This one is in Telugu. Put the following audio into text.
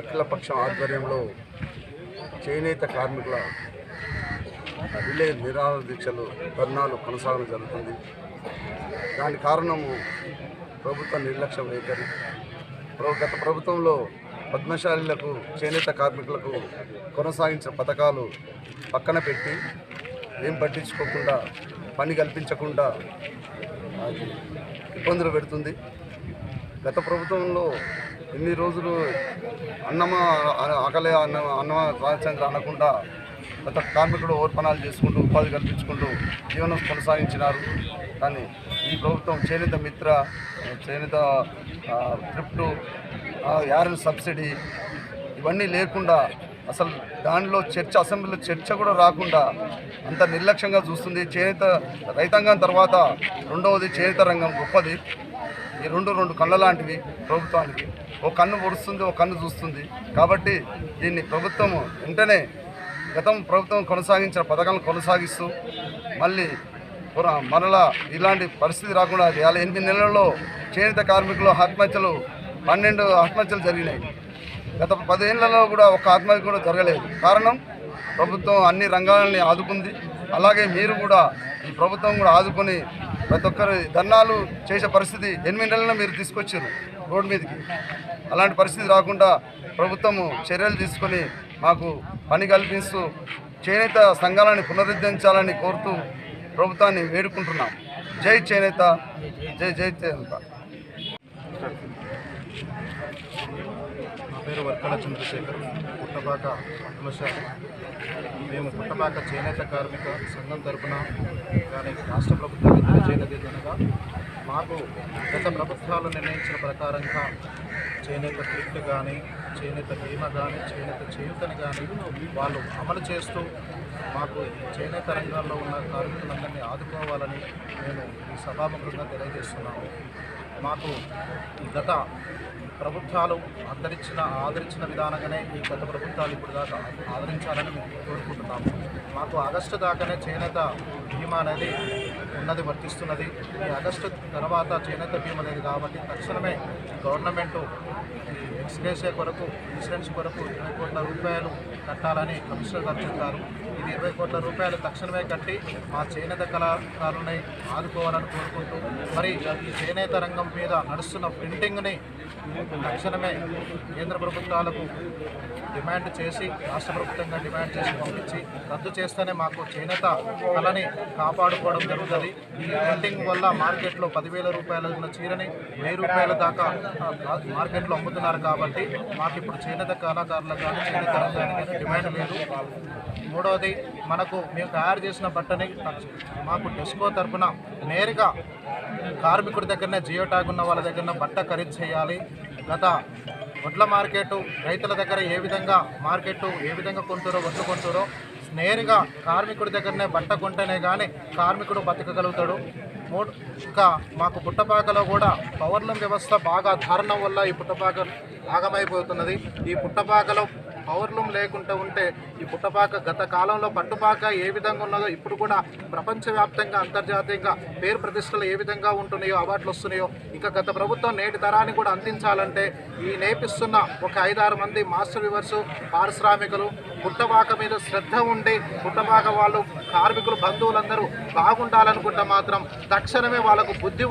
అఖిలపక్ష ఆధ్వర్యంలో చేనేత కార్మికుల రిలే నిరాహార దీక్షలు ధర్నాలు కొనసాగడం జరుగుతుంది. దాని కారణము ప్రభుత్వ నిర్లక్ష్య వైఖరి. గత ప్రభుత్వంలో పద్మశాలీలకు చేనేత కార్మికులకు కొనసాగించిన పథకాలు పక్కన పెట్టి ఏం పట్టించుకోకుండా పని కల్పించకుండా అది ఇబ్బందులు పెడుతుంది. గత ప్రభుత్వంలో ఇన్ని రోజులు అన్నమ ఆకలి అన్న అన్నమ రామచంద్ర అనకుండా గత కార్మికుడు ఓర్పణాలు చేసుకుంటూ ఉపాధి కల్పించుకుంటూ జీవనం కొనసాగించినారు. కానీ ఈ ప్రభుత్వం చేనేత మిత్ర చేనేత ట్రిప్టు థ్రిఫ్ట్ సబ్సిడీ ఇవన్నీ లేకుండా అసలు దానిలో చర్చ అసెంబ్లీలో చర్చ కూడా రాకుండా అంత నిర్లక్ష్యంగా చూస్తుంది. చేనేత రైతాంగం తర్వాత రెండవది చేనేత రంగం గొప్పది. ఈ రెండు రెండు కళ్ళ లాంటివి ప్రభుత్వానికి. ఒక కన్ను పొడుస్తుంది ఒక కన్ను చూస్తుంది. కాబట్టి దీన్ని ప్రభుత్వం వెంటనే గతం ప్రభుత్వం కొనసాగించిన పథకాలను కొనసాగిస్తూ మళ్ళీ మరలా ఇలాంటి పరిస్థితి రాకుండా చేయాలి ఎనిమిది నెలల్లో చేనేత కార్మికులు ఆత్మహత్యలు పన్నెండు ఆత్మహత్యలు జరిగినాయి. గత పదేళ్ళలో కూడా ఒక ఆత్మహత్య కూడా జరగలేదు. కారణం ప్రభుత్వం అన్ని రంగాలని ఆదుకుంది. అలాగే మీరు కూడా ప్రభుత్వం కూడా ఆదుకొని ప్రతి ఒక్కరు ధర్నాలు చేసే పరిస్థితి ఎనిమిది నెలలు మీరు తీసుకొచ్చారు రోడ్డు మీదకి. అలాంటి పరిస్థితి రాకుండా ప్రభుత్వము చర్యలు తీసుకొని మాకు పని కల్పిస్తూ చేనేత సంఘాలని పునరుద్ధరించాలని కోరుతూ ప్రభుత్వాన్ని వేడుకుంటున్నాం. జై చేనేత జై జై చేనేత. నా పేరు వర్కల చంద్రశేఖర్. పుట్టబాక పద్మశాలి మేము పుట్టబాక చేనేత కార్మిక సంఘం తరపున కానీ రాష్ట్ర ప్రభుత్వం తెలియజేయనది కనుక మాకు గత ప్రభుత్వాలు నిర్ణయించిన ప్రకారంగా చేనేత క్రిప్ట్ కానీ చేనేత బీమా కానీ చేనేత చేయుతని కానీ వాళ్ళు అమలు చేస్తూ మాకు చేనేత రంగాల్లో ఉన్న కార్మికులందరినీ ఆదుకోవాలని నేను ఈ సభాముఖంగా తెలియజేస్తున్నాము. మాకు గత ప్రభుత్వాలు ఆదరించిన ఆదరించిన విధానంగానే ఈ గత ప్రభుత్వాలు ఇప్పుడు దాకా ఆదరించాలని మేము కోరుకుంటున్నాము. మాకు ఆగస్టు దాకానే చేనేత బీమా అనేది ఉన్నది వర్తిస్తున్నది. ఈ ఆగస్టు తర్వాత చేనేత బీమా అనేది కాబట్టి తక్షణమే గవర్నమెంట్ విశ్లేషే కొరకు ఇన్సూరెన్స్ కొరకు ఇరవై కోట్ల రూపాయలు కట్టాలని కమిషనర్ గారు చెప్పారు. ఇది ఇరవై కోట్ల రూపాయలు తక్షణమే కట్టి మా చేనేత కళాకారులని ఆదుకోవాలని కోరుకుంటూ మరి ఈ చేనేత రంగం మీద నడుస్తున్న ప్రింటింగ్ని తక్షణమే కేంద్ర ప్రభుత్వాలకు డిమాండ్ చేసి రాష్ట్ర ప్రభుత్వంగా డిమాండ్ చేసి పంపించి రద్దు చేస్తేనే మాకు చేనేత కళని కాపాడుకోవడం జరుగుతుంది. ఈ ప్రింటింగ్ వల్ల మార్కెట్లో పదివేల రూపాయల ఉన్న చీరని వెయ్యి రూపాయల దాకా మార్కెట్లో అమ్ముతున్నారు కాబట్టి మాకు ఇప్పుడు చేనేత కళాకారులకు కానీ చేనేత రంగానికి డిమాండ్ లేదు. మూడవది మనకు మేము తయారు చేసిన బట్టని మాకు డెస్కో తరపున నేరుగా కార్మికుడి దగ్గరనే జియో ఉన్న వాళ్ళ దగ్గర బట్ట ఖరీదు చేయాలి గత వడ్ల మార్కెట్ రైతుల దగ్గర ఏ విధంగా మార్కెట్ ఏ విధంగా కొంటారో వడ్లు కొంటారో నేరుగా కార్మికుడి దగ్గరనే బట్ట కొంటేనే కానీ కార్మికుడు బతకగలుగుతాడు. మూడు ఇంకా మాకు పుట్టపాకలో కూడా పవర్లూమ్ వ్యవస్థ బాగా దారుణం వల్ల ఈ పుట్టపాక భాగమైపోతున్నది. ఈ పుట్టపాకలో పవర్లూమ్ లేకుండా ఉంటే ఈ పుట్టపాక గత కాలంలో పట్టుపాక ఏ విధంగా ఉన్నదో ఇప్పుడు కూడా ప్రపంచవ్యాప్తంగా అంతర్జాతీయంగా పేరు ప్రతిష్టలు ఏ విధంగా ఉంటున్నాయో అవార్డులు వస్తున్నాయో ఇంకా గత ప్రభుత్వం నేటి తరాన్ని కూడా అందించాలంటే ఈ నేపిస్తున్న ఒక ఐదారు మంది మాస్టర్ వివర్స్ పారిశ్రామికులు పుట్టపాక మీద శ్రద్ధ ఉండి పుట్టపాక వాళ్ళు కార్మికులు బంధువులందరూ బాగుండాలనుకుంటే మాత్రం తక్షణమే వాళ్ళకు బుద్ధి